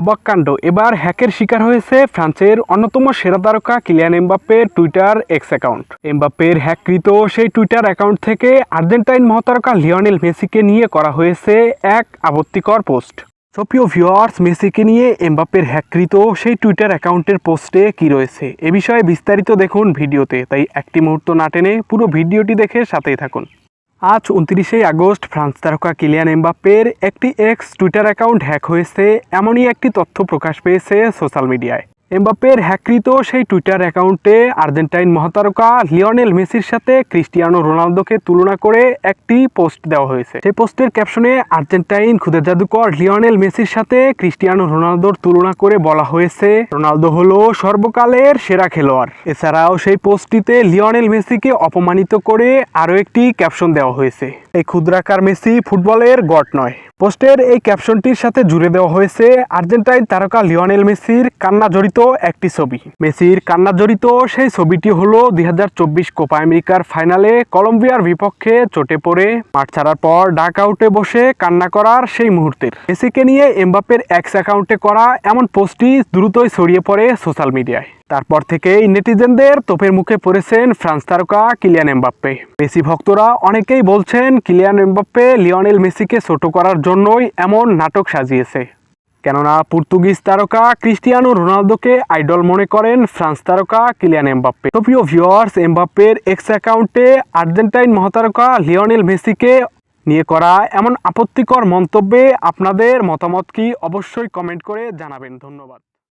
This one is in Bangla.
অবাক কাণ্ড। এবার হ্যাকের শিকার হয়েছে ফ্রান্সের অন্যতম সেরা তারকা কিলিয়ান এমবাপ্পের টুইটার এক্স অ্যাকাউন্ট। এমবাপ্পের হ্যাককৃত সেই টুইটার অ্যাকাউন্ট থেকে আর্জেন্টাইন মহাতারকা লিওনেল মেসিকে নিয়ে করা হয়েছে এক আপত্তিকর পোস্ট। সপ্রিয় ভিউয়ার্স, মেসিকে নিয়ে এমবাপ্পের হ্যাককৃত সেই টুইটার অ্যাকাউন্টের পোস্টে কি রয়েছে এ বিষয়ে বিস্তারিত দেখুন ভিডিওতে। তাই একটি মুহূর্ত না টেনে পুরো ভিডিওটি দেখে সাথেই থাকুন। আজ উনত্রিশে আগস্ট ফ্রান্স তারকা কিলিয়ান এমবাপ্পের একটি এক্স টুইটার অ্যাকাউন্ট হ্যাক হয়েছে, এমনই একটি তথ্য প্রকাশ পেয়েছে সোশ্যাল মিডিয়ায় এমবাপ্পের হ্যাককৃত সেই টুইটার অ্যাকাউন্টে আর্জেন্টাইন মহাতারকা লিওনেল মেসির সাথে ক্রিস্টিয়ানো রোনালদোকে তুলনা করে একটি পোস্ট দেওয়া হয়েছে। সেই পোস্টের ক্যাপশনে আর্জেন্টাইন খুদে জাদুকর লিওনেল মেসির সাথে ক্রিস্টিয়ানো রোনালদোর তুলনা করে বলা হয়েছে। রোনালদো হলো সর্বকালের সেরা খেলোয়াড়। এছাড়াও সেই পোস্টটিতে লিওনেল মেসিকে অপমানিত করে আরও একটি ক্যাপশন দেওয়া হয়েছে। এই ক্ষুদ্রাকার মেসি ফুটবলের গট নয়। পোস্টের এই ক্যাপশনটির সাথে জুড়ে দেওয়া হয়েছে আর্জেন্টাইন তারকা লিওনেল মেসির কান্না জড়িত একটি ছবি। মেসির কান্না জড়িত সেই ছবিটি হলো দুই হাজার চব্বিশ কোপা আমেরিকার ফাইনালে কলম্বিয়ার বিপক্ষে চোটে পড়ে। মাঠ ছাড়ার পর ডাক আউটে বসে কান্না করার সেই মুহূর্তের। মেসিকে নিয়ে এমবাপ্পের এক্স অ্যাকাউন্টে করা এমন পোস্টটি দ্রুতই ছড়িয়ে পড়ে সোশ্যাল মিডিয়ায়। তারপর থেকেই নেটিজেনদের তোপের মুখে পড়েছেন ফ্রান্স তারকা কিলিয়ান এমবাপ্পে। মেসি ভক্তরা অনেকেই বলছেন কিলিয়ান এমবাপ্পে লিওনেল মেসিকে ছোট করার জন্যই এমন নাটক সাজিয়েছে। কেননা পর্তুগিজ তারকা ক্রিস্টিয়ানো রোনালদোকে আইডল মনে করেন ফ্রান্স তারকা কিলিয়ান এমবাপ্পে। তো প্রিয় ভিউয়ার্স, এমবাপ্পের এক্স অ্যাকাউন্টে আর্জেন্টাইন মহাতারকা লিওনেল মেসিকে নিয়ে করা এমন আপত্তিকর মন্তব্যে আপনাদের মতামত কি অবশ্যই কমেন্ট করে জানাবেন। ধন্যবাদ।